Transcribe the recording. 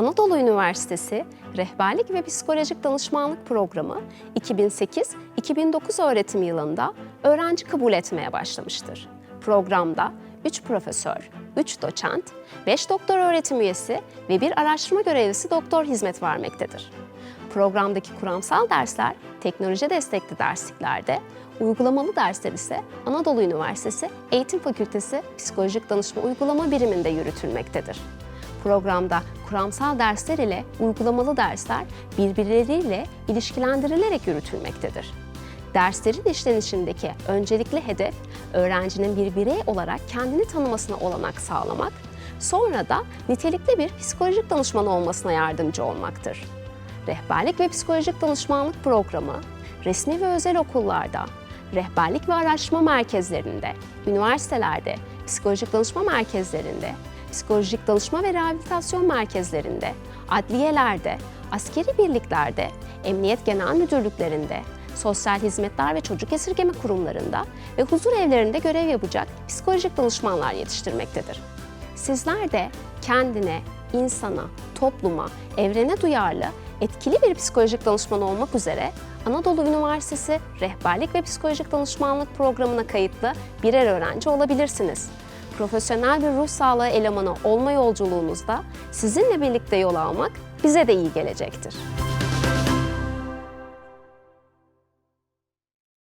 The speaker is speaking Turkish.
Anadolu Üniversitesi Rehberlik ve Psikolojik Danışmanlık Programı 2008-2009 öğretim yılında öğrenci kabul etmeye başlamıştır. Programda 3 profesör, 3 doçent, 5 doktor öğretim üyesi ve bir araştırma görevlisi doktor hizmet vermektedir. Programdaki kuramsal dersler teknoloji destekli dersliklerde, uygulamalı dersler ise Anadolu Üniversitesi Eğitim Fakültesi Psikolojik Danışma Uygulama Biriminde yürütülmektedir. Programda kuramsal dersler ile uygulamalı dersler birbirleriyle ilişkilendirilerek yürütülmektedir. Derslerin işlenişindeki öncelikli hedef, öğrencinin bir birey olarak kendini tanımasına olanak sağlamak, sonra da nitelikli bir psikolojik danışman olmasına yardımcı olmaktır. Rehberlik ve Psikolojik Danışmanlık Programı, resmi ve özel okullarda, rehberlik ve araştırma merkezlerinde, üniversitelerde, psikolojik danışma merkezlerinde, psikolojik danışma ve rehabilitasyon merkezlerinde, adliyelerde, askeri birliklerde, emniyet genel müdürlüklerinde, sosyal hizmetler ve çocuk esirgeme kurumlarında ve huzur evlerinde görev yapacak psikolojik danışmanlar yetiştirmektedir. Sizler de kendine, insana, topluma, evrene duyarlı, etkili bir psikolojik danışman olmak üzere Anadolu Üniversitesi Rehberlik ve Psikolojik Danışmanlık Programı'na kayıtlı birer öğrenci olabilirsiniz. Profesyonel bir ruh sağlığı elemanı olma yolculuğunuzda sizinle birlikte yol almak bize de iyi gelecektir.